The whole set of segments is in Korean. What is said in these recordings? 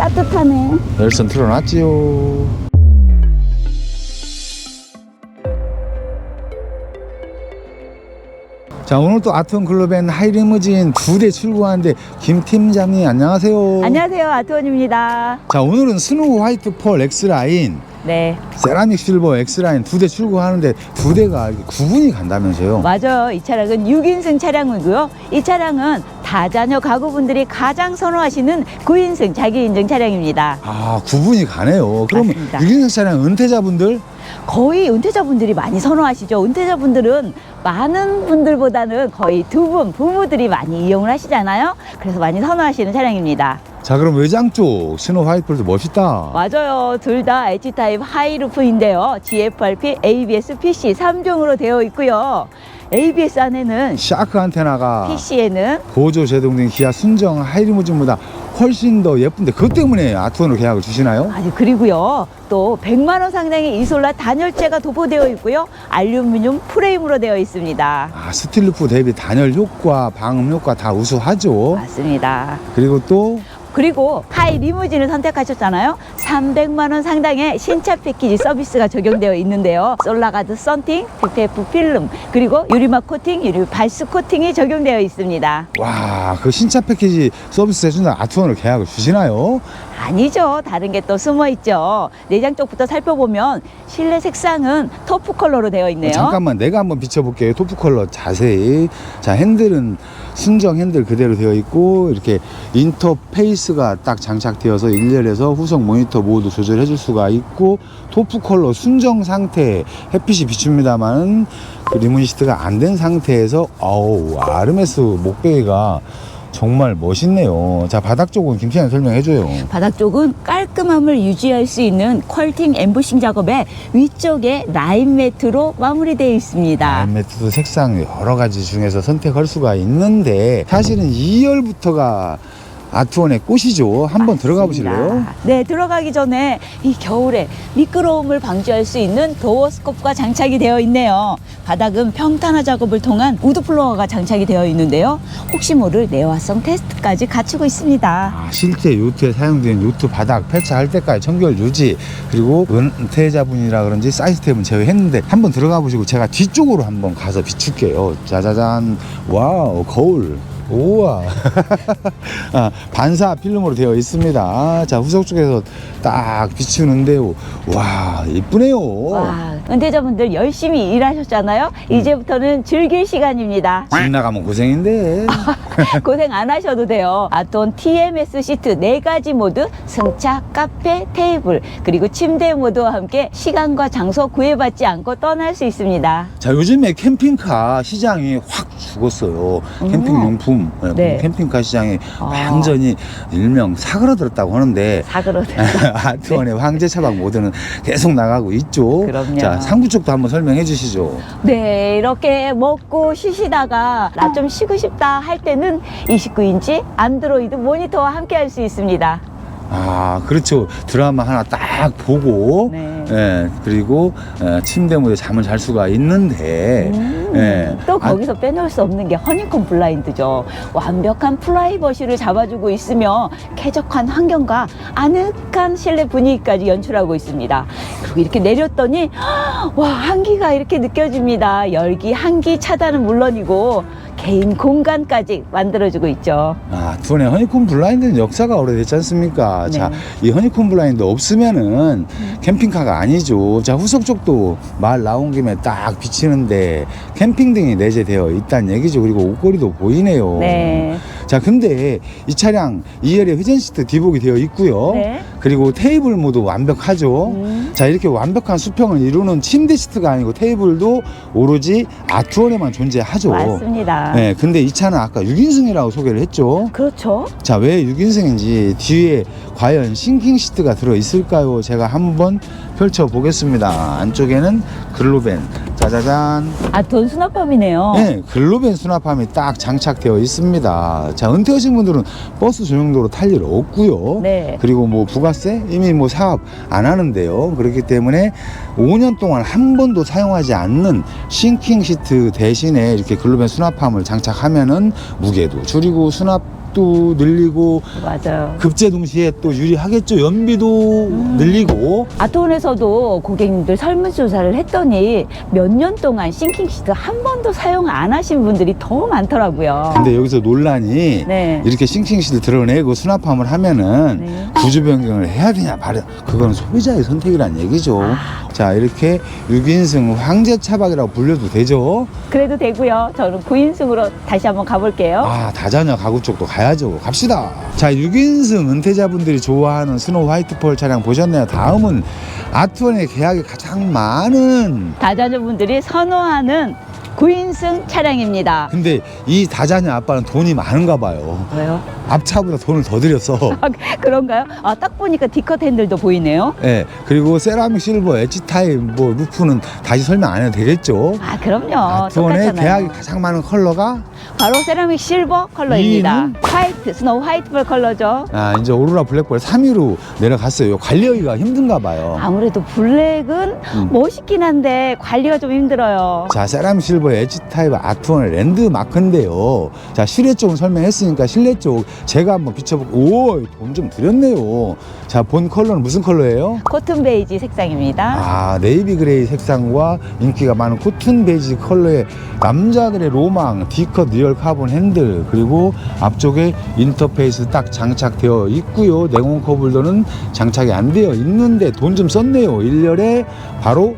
따뜻하네. 열선 틀어놨지요. 자 오늘 또 아트원 글로벤 하이리무진 두 대 출고하는데 김 팀장님 안녕하세요. 안녕하세요. 아트원입니다. 자 오늘은 스노우 화이트 펄 X 라인, 네, 세라믹 실버 X 라인 두 대 출고하는데 두 대가 구분이 간다면서요? 맞아요. 이 차량은 6인승 차량이고요. 이 차량은 다자녀 가구분들이 가장 선호하시는 9인승 자기 인증 차량입니다. 아 구분이 가네요. 그러면 맞습니다. 6인승 차량 은퇴자분들 거의 은퇴자분들이 많이 선호하시죠. 은퇴자분들은 많은 분들보다는 거의 두 분, 부부들이 많이 이용을 하시잖아요. 그래서 많이 선호하시는 차량입니다. 자 그럼 외장 쪽 화이트 펄도 멋있다. 맞아요. 둘 다 H타입 하이루프인데요. GFRP, ABS, PC 3종으로 되어 있고요. ABS 안에는 샤크 안테나가 PC에는 고조 제동된 기아 순정 하이리무진보다 훨씬 더 예쁜데 그것 때문에 아트원으로 계약을 주시나요? 아니 그리고요 또 100만 원 상당의 이솔라 단열재가 도포되어 있고요 알루미늄 프레임으로 되어 있습니다 아 스틸루프 대비 단열 효과, 방음 효과 다 우수하죠. 맞습니다 그리고 또 그리고 하이 리무진을 선택하셨잖아요. 300만 원 상당의 신차 패키지 서비스가 적용되어 있는데요. 솔라가드 썬팅, PPF 필름 그리고 유리막 코팅, 유리 발수 코팅이 적용되어 있습니다. 와, 그 신차 패키지 서비스 해준다 아트원으로 계약을 주시나요? 아니죠. 다른 게 또 숨어 있죠. 내장 쪽부터 살펴보면 실내 색상은 토프 컬러로 되어 있네요. 어, 잠깐만 내가 한번 비춰볼게요. 토프 컬러 자세히. 자, 핸들은 순정 핸들 그대로 되어 있고 이렇게 인터페이스가 딱 장착되어서 일렬에서 후속 모니터 모두 조절해 줄 수가 있고 토프 컬러 순정 상태 햇빛이 비춥니다만 그 리문 시트가 안 된 상태에서 어우 아르메스 목베개가 정말 멋있네요. 자 바닥 쪽은 김치환 설명해줘요. 바닥 쪽은 깔끔함을 유지할 수 있는 퀄팅 엠보싱 작업에 위쪽에 라인 매트로 마무리되어 있습니다. 매트도 색상 여러 가지 중에서 선택할 수가 있는데 사실은 2열부터가 아트원의 꽃이죠. 한번 들어가 보실래요? 네, 들어가기 전에 이 겨울에 미끄러움을 방지할 수 있는 도어 스코프가 장착이 되어 있네요. 바닥은 평탄화 작업을 통한 우드 플로어가 장착이 되어 있는데요. 혹시 모를 내화성 테스트까지 갖추고 있습니다. 아, 실제 요트에 사용된 요트 바닥 폐차할 때까지 청결 유지 그리고 은퇴자분이라 그런지 사이즈 탭은 제외했는데 한번 들어가 보시고 제가 뒤쪽으로 한번 가서 비출게요. 짜자잔 와우 거울 우와 아, 반사 필름으로 되어 있습니다. 자 후속 쪽에서 딱 비추는데요. 와 이쁘네요. 와, 은퇴자분들 열심히 일하셨잖아요. 음. 이제부터는 즐길 시간입니다. 집 나가면 고생인데. 고생 안 하셔도 돼요. 아톤 TMS 시트 네 가지 모드, 승차, 카페, 테이블, 그리고 침대 모드와 함께 시간과 장소 구애받지 않고 떠날 수 있습니다. 자 요즘에 캠핑카 시장이 확 죽었어요. 캠핑 용품 네. 네. 캠핑카 시장이 아. 완전히 일명 사그라들었다고 하는데 사그러 아트원의 황제 차박 모드는 계속 나가고 있죠. 그럼요. 자 상부 쪽도 한번 설명해 주시죠. 네, 이렇게 먹고 쉬시다가 나 좀 쉬고 싶다 할 때는 29인치 안드로이드 모니터와 함께 할 수 있습니다. 아 그렇죠. 드라마 하나 딱 보고 네. 예, 그리고 어, 침대 무대 잠을 잘 수가 있는데 음, 예. 또 아, 거기서 빼놓을 수 없는 게 허니콤 블라인드죠. 완벽한 프라이버시를 잡아주고 있으며 쾌적한 환경과 아늑한 실내 분위기까지 연출하고 있습니다. 그리고 이렇게 내렸더니 와 한기가 이렇게 느껴집니다. 열기 한기 차단은 물론이고 개인 공간까지 만들어주고 있죠. 아, 두번에 허니콤 블라인드는 역사가 오래됐지 않습니까? 네. 자, 이 허니콤 블라인드 없으면은 캠핑카가 아니죠. 자, 후속 쪽도 말 나온 김에 딱 비치는데 캠핑 등이 내재되어 있다는 얘기죠. 그리고 옷걸이도 보이네요. 네. 자, 근데 이 차량 2열에 회전 시트 디복이 되어 있고요. 네. 그리고 테이블 모두 완벽하죠. 음. 자, 이렇게 완벽한 수평을 이루는 침대 시트가 아니고 테이블도 오로지 아트원에만 존재하죠. 맞습니다. 네, 근데 이 차는 아까 6인승이라고 소개를 했죠. 그렇죠. 자, 왜 6인승인지 뒤에 과연 싱킹 시트가 들어 있을까요? 제가 한번 펼쳐 보겠습니다. 안쪽에는 글로벤. 짜자잔. 아, 돈 수납함이네요. 네, 글로벤 수납함이 딱 장착되어 있습니다. 자, 은퇴하신 분들은 버스 전용도로 탈 일 없고요. 네. 그리고 뭐 부가세 이미 뭐 사업 안 하는데요. 그렇기 때문에 5년 동안 한 번도 사용하지 않는 싱킹 시트 대신에 이렇게 글로벤 수납함을 장착하면은 무게도 줄이고 수납 가격도 늘리고 맞아요. 급제 동시에 또 유리하겠죠. 연비도 음. 늘리고 아트원에서도 고객님들 설문조사를 했더니 몇 년 동안 싱킹 시트 한 번도 사용 안 하신 분들이 더 많더라고요. 근데 여기서 논란이 네. 이렇게 싱킹시를 드러내고 수납함을 하면은 네. 구조 변경을 해야 되냐 말이야 그건 소비자의 선택이란 얘기죠 아. 자 이렇게 6인승 황제 차박이라고 불려도 되죠 그래도 되고요. 저는 9인승으로 다시 한번 가볼게요. 아 다자녀 가구 쪽도 가야 죠. 갑시다. 자 6인승 은퇴자분들이 좋아하는 스노우 화이트펄 차량 보셨나요? 다음은 아트원의 계약이 가장 많은 다자녀분들이 선호하는 9인승 차량입니다. 근데 이 다자녀 아빠는 돈이 많은가 봐요 왜요? 앞차보다 돈을 더 들였어 아, 그런가요? 아, 딱 보니까 디컷 핸들도 보이네요. 예, 그리고 세라믹 실버 엣지 타입 뭐 루프는 다시 설명 안 해도 되겠죠. 아, 그럼요. 아트원의 똑같잖아요. 계약이 가장 많은 컬러가 바로 세라믹 실버 컬러입니다. 이는? 화이트, 스노우 화이트볼 컬러죠. 아, 이제 오로라 블랙볼 3위로 내려갔어요. 관리하기가 힘든가 봐요. 아무래도 블랙은 음. 멋있긴 한데 관리가 좀 힘들어요. 자, 세라믹 실버 엣지 타입 아트원의 랜드 마크인데요. 자, 실내 쪽은 설명했으니까 실내 쪽 제가 한번 비춰볼게요. 오, 돈좀 들였네요. 자, 본 컬러는 무슨 컬러예요? 코튼 베이지 색상입니다. 아, 네이비 그레이 색상과 인기가 많은 코튼 베이지 컬러의 남자들의 로망, D컷 리얼 카본 핸들, 그리고 앞쪽에 인터페이스 딱 장착되어 있고요. 냉온 컵홀더는 장착이 안 되어 있는데 돈 좀 썼네요. 1년에 바로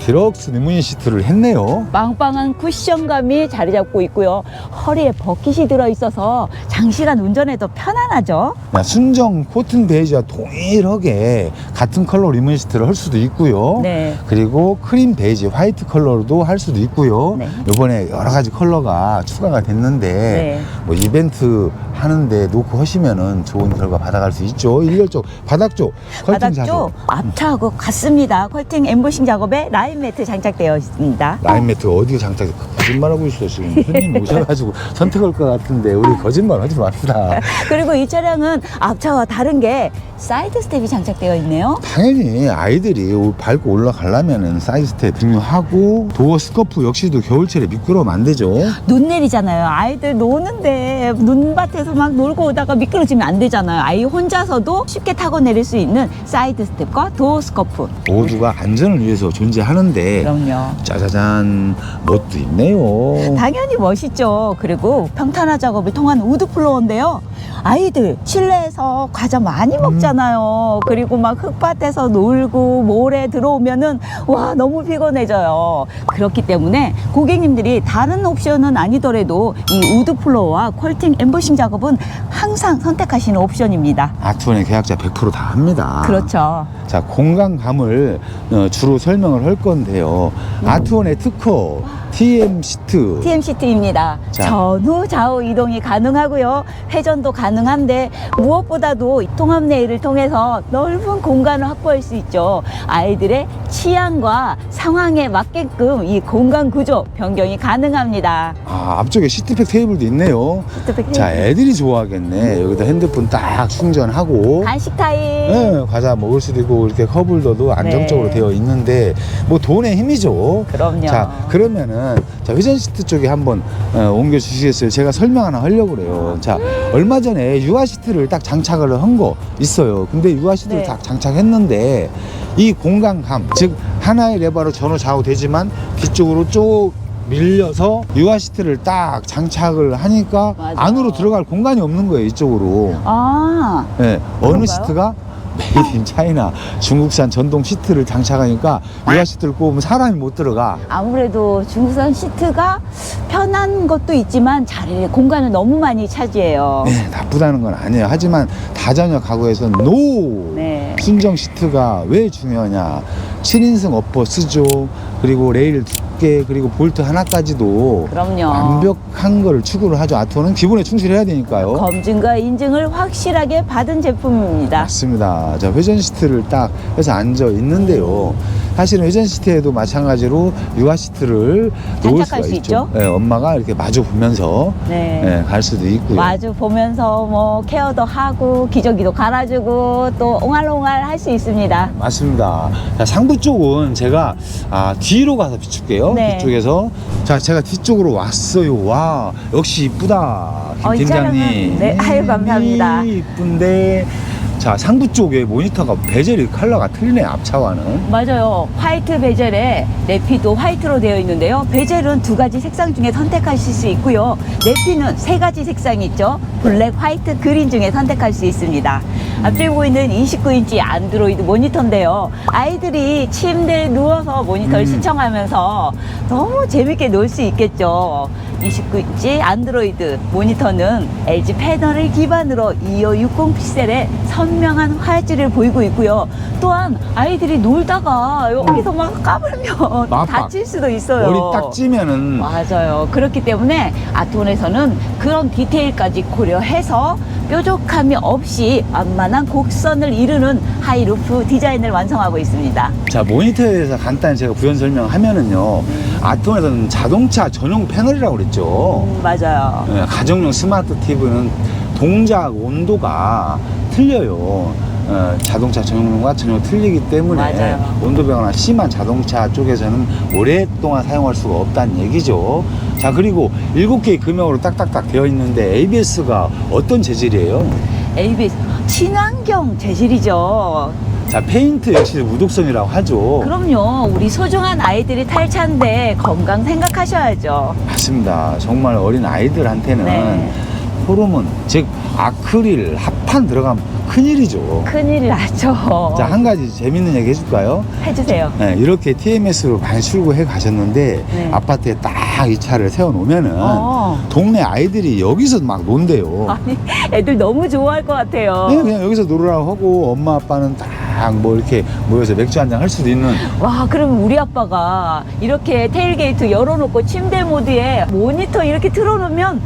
디럭스 리무진 시트를 했네요. 빵빵한 쿠션감이 자리 잡고 있고요. 허리에 버킷이 들어있어서 장시간 운전해도 편안하죠. 야, 순정 코튼 베이지와 동일하게 같은 컬러 리무진 시트를 할 수도 있고요. 네. 그리고 크림 베이지 화이트 컬러로도 할 수도 있고요. 네. 이번에 여러 가지 컬러가 추가가 됐는데 네. 뭐 이벤트 하는데 놓고 하시면은 좋은 결과 받아갈 수 있죠. 일렬 쪽, 바닥 쪽, 컬팅 바닥 작업. 쪽 앞차하고 같습니다. 컬팅 엠보싱 작업에 라인 매트 장착되어 있습니다. 라인 매트 어디가 장착돼? 거짓말하고 있어 지금 손님 오셔가지고 선택할 것 같은데 우리 거짓말 하지 맙시다. 그리고 이 차량은 앞차와 다른 게 사이드 스텝이 장착되어 있네요. 당연히 아이들이 오- 밟고 올라가려면은 사이드 스텝 중요하고 도어 스커프 역시도 겨울철에 미끄러우면 안 되죠. 눈 내리잖아요. 아이들 노는데 눈밭에서 막 놀고 오다가 미끄러지면 안 되잖아요. 아이 혼자서도 쉽게 타고 내릴 수 있는 사이드 스텝과 도어 스커프. 모두가 안전을 위해서 존재하는 데 그럼요. 짜자잔 멋도 있네요. 당연히 멋있죠. 그리고 평탄화 작업을 통한 우드 플로어인데요. 아이들 실내에서 과자 많이 먹잖아요. 그리고 막 흙밭에서 놀고 모래 들어오면은 와 너무 피곤해져요. 그렇기 때문에 고객님들이 다른 옵션은 아니더라도 이 우드 플로어와 퀄팅 엠보싱 작업은 항상 선택하시는 옵션입니다. 아트원의 계약자 100%다 합니다. 그렇죠. 자 공간감을 어, 주로 설명을 할 건데요. 아트원의 특허 TM 시트. TM 시트입니다. 자. 전후 좌우 이동이 가능하고요. 회전도 가능한데 무엇보다도 통합 레일을 통해서 넓은 공간을 확보할 수 있죠. 아이들의 취향과 상황에 맞게끔 이 공간 구조 변경이 가능합니다. 아 앞쪽에 시트팩 테이블도 있네요. 시트팩 자 테이블. 애들이 좋아하겠네. 여기다 핸드폰 딱 충전하고. 간식 타임. 네, 과자 먹을 수도 있고 이렇게 컵홀더도 안정적으로 네. 되어 있는데 뭐 돈의 힘이죠. 그럼요. 자 그러면은 자 회전 시트 쪽에 한번 어, 옮겨 주시겠어요? 제가 설명 하나 하려고 그래요. 자 얼마 전에 유아 시트를 딱 장착을 한 거 있어요. 근데 유아 시트를 네. 딱 장착했는데 이 공간감 즉 하나의 레버로 전후 좌우 되지만 뒤쪽으로 쭉 밀려서 유아 시트를 딱 장착을 하니까 맞아. 안으로 들어갈 공간이 없는 거예요 이쪽으로. 아, 네, 어느 그런가요? 시트가 메이드 인 차이나 중국산 전동 시트를 장착하니까 유아 시트를 꼽으면 사람이 못 들어가. 아무래도 중국산 시트가 편한 것도 있지만 자리 공간을 너무 많이 차지해요. 네, 나쁘다는 건 아니에요. 하지만 다자녀 가구에서는 노! 네. 순정 시트가 왜 중요하냐. 7인승 어퍼 쓰죠. 그리고 레일 두께, 그리고 볼트 하나까지도 그럼요. 완벽한 거를 추구를 하죠. 아토는 기본에 충실해야 되니까요. 검증과 인증을 확실하게 받은 제품입니다. 맞습니다. 자, 회전 시트를 딱 해서 앉아 있는데요. 사실은 회전 시트에도 마찬가지로 유아 시트를 놓을 장착할 수가 수 있죠? 네, 엄마가 이렇게 마주 보면서 네. 네, 갈 수도 있고요. 마주 보면서 뭐 케어도 하고 기저귀도 갈아주고 또 옹알옹알 할 수 있습니다. 맞습니다. 자, 상부 쪽은 제가 아, 뒤로 가서 비출게요. 네. 뒤쪽에서. 자, 제가 뒤쪽으로 왔어요. 와, 역시 이쁘다. 어, 이 김팀장님. 차량은- 네, 아유, 감사합니다. 이쁜데. 자, 상부 쪽에 모니터가 베젤이 컬러가 틀리네, 앞차와는. 맞아요. 화이트 베젤에 내피도 화이트로 되어 있는데요. 베젤은 두 가지 색상 중에 선택하실 수 있고요. 내피는 세 가지 색상이 있죠. 블랙, 화이트, 그린 중에 선택할 수 있습니다. 앞쪽에 보이는 29인치 안드로이드 모니터인데요. 아이들이 침대에 누워서 모니터를 음. 시청하면서 너무 재밌게 놀 수 있겠죠. 29인치 안드로이드 모니터는 LG 패널을 기반으로 2560 픽셀의 선명한 화질을 보이고 있고요. 또한 아이들이 놀다가 여기서 막 까불면 맞다. 다칠 수도 있어요. 머리 딱 찌면은 맞아요. 그렇기 때문에 아트원에서는 그런 디테일까지 고려해서 뾰족함이 없이 완만한 곡선을 이루는 하이루프 디자인을 완성하고 있습니다. 자 모니터에서 간단히 제가 부연 설명하면은요 아톰에서는 자동차 전용 패널이라고 그랬죠 음, 맞아요. 예, 가정용 스마트 TV는 동작 온도가 틀려요 어, 자동차 전용과 전혀 틀리기 때문에 맞아요. 온도 변화가 심한 자동차 쪽에서는 오랫동안 사용할 수가 없다는 얘기죠 자 그리고 7개의 금형으로 딱딱딱 되어 있는데 ABS가 어떤 재질이에요? ABS 친환경 재질이죠. 자 페인트 역시 무독성이라고 하죠 그럼요. 우리 소중한 아이들이 탈 차인데 건강 생각하셔야죠. 맞습니다. 정말 어린 아이들한테는 네. 호르몬, 즉 아크릴, 합판 들어가면 큰일이죠. 큰일 나죠. 자, 한 가지 재밌는 얘기 해줄까요? 해주세요. 네, 이렇게 TMS로 많이 출고해 가셨는데 네. 아파트에 딱 이 차를 세워놓으면은 어. 동네 아이들이 여기서 막 논대요. 아니, 애들 너무 좋아할 것 같아요. 네, 그냥 여기서 놀으라고 하고 엄마 아빠는 딱 뭐 이렇게 모여서 맥주 한 잔 할 수도 있는 와, 그럼 우리 아빠가 이렇게 테일게이트 열어놓고 침대 모드에 모니터 이렇게 틀어놓으면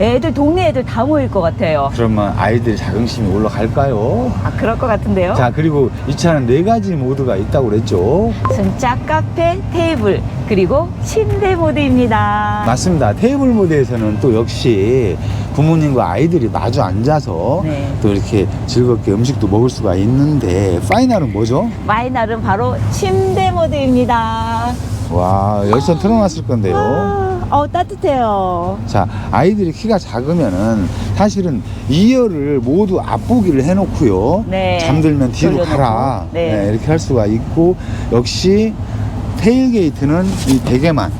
애들, 동네 애들 다 모일 것 같아요. 그러면 아이들 자긍심이 올라갈까요? 아, 그럴 것 같은데요? 자 그리고 이 차는 네 가지 모드가 있다고 그랬죠. 승짝 카페, 테이블, 그리고 침대 모드입니다. 맞습니다. 테이블 모드에서는 또 역시 부모님과 아이들이 마주 앉아서 네. 또 이렇게 즐겁게 음식도 먹을 수가 있는데 파이널은 뭐죠? 마이날은 바로 침대 모드입니다. 와 열선 틀어놨을 건데요. 와, 어, 따뜻해요. 자 아이들이 키가 작으면은 사실은 2열을 모두 앞보기를 해놓고요. 네. 잠들면 뒤로 돌려놓고. 가라. 네. 네, 이렇게 할 수가 있고 역시 테일 게이트는 이 베개만 네,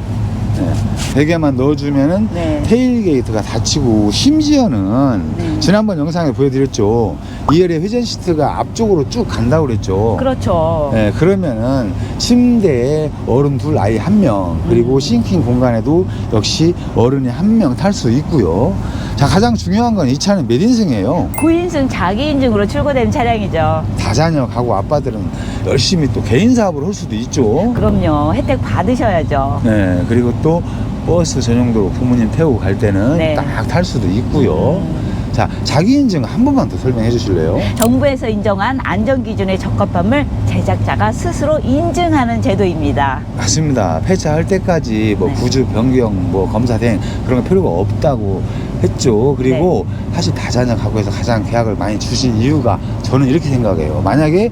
베개만 넣어주면은 네. 테일 게이트가 닫히고 심지어는 네. 지난번 영상에 보여드렸죠 2열의 회전 시트가 앞쪽으로 쭉 간다고 그랬죠 그렇죠. 네, 그러면은 침대에 어른 둘 아이 한 명 그리고 음. 싱킹 공간에도 역시 어른이 한 명 탈 수 있고요 자 가장 중요한 건 이 차는 몇 인승이에요 9인승 자기 인증으로 출고된 차량이죠. 다자녀 가고 아빠들은 열심히 또 개인 사업을 할 수도 있죠 그럼요. 혜택 받으셔야죠. 네 그리고 또 버스 전용도로 부모님 태우고 갈 때는 네. 딱 탈 수도 있고요 음. 자 자기 인증 한 번만 더 설명해 주실래요? 정부에서 인정한 안전 기준의 적합함을 제작자가 스스로 인증하는 제도입니다. 맞습니다. 폐차할 때까지 뭐 네. 구주 변경, 뭐 검사 등 그런 거 필요가 없다고 했죠. 그리고 네. 사실 다자녀 가구에서 가장 계약을 많이 주신 이유가 저는 이렇게 생각해요. 만약에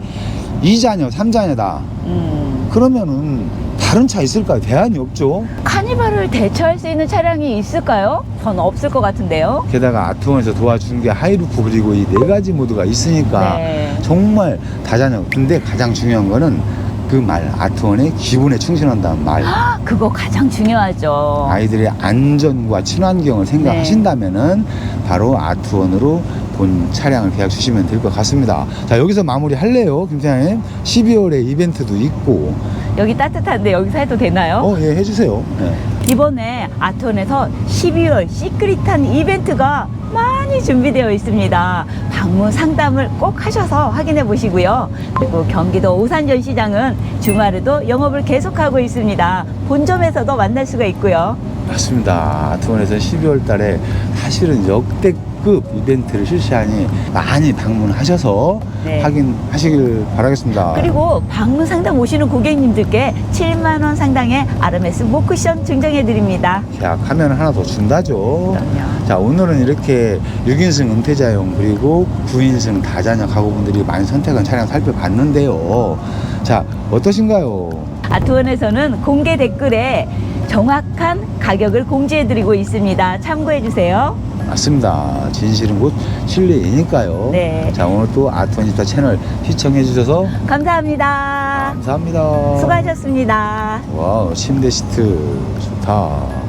이자녀삼자녀다 음, 그러면은 다른 차 있을까요? 대안이 없죠. 카니발을 대처할 수 있는 차량이 있을까요? 전 없을 것 같은데요. 게다가 아트원에서 도와준 게 하이루프 그리고 이 네 가지 모드가 있으니까 네. 정말 다자녀. 근데 가장 중요한 거는 그 말, 아트원의 기본에 충실한다는 말. 그거 가장 중요하죠. 아이들의 안전과 친환경을 생각하신다면은 바로 아트원으로 본 차량을 계약 주시면 될 것 같습니다. 자 여기서 마무리 할래요, 김태양님. 12월에 이벤트도 있고, 여기 따뜻한데 여기서 해도 되나요? 어 예 해주세요. 네. 이번에 아트원에서 12월 시크릿한 이벤트가 많이 준비되어 있습니다. 방문 상담을 꼭 하셔서 확인해 보시고요. 그리고 경기도 오산전시장은 주말에도 영업을 계속하고 있습니다. 본점에서도 만날 수가 있고요. 맞습니다. 아트원에서 12월 달에 사실은 역대 급 이벤트를 실시하니 많이 방문하셔서 네. 확인하시길 바라겠습니다. 그리고 방문 상담 오시는 고객님들께 7만 원 상당의 RMS 모크션 증정해 드립니다. 계약하면 하나 더 준다죠. 그럼요. 자 오늘은 이렇게 6인승 은퇴자용 그리고 9인승 다자녀 가구분들이 많이 선택한 차량 살펴봤는데요 자 어떠신가요? 아트원에서는 공개 댓글에 정확한 가격을 공지해드리고 있습니다. 참고해주세요. 맞습니다. 진실은 곧 진리이니까요. 네. 자, 오늘 또 아트원지타 채널 시청해 주셔서 감사합니다. 감사합니다. 수고하셨습니다. 와, 침대 시트 좋다.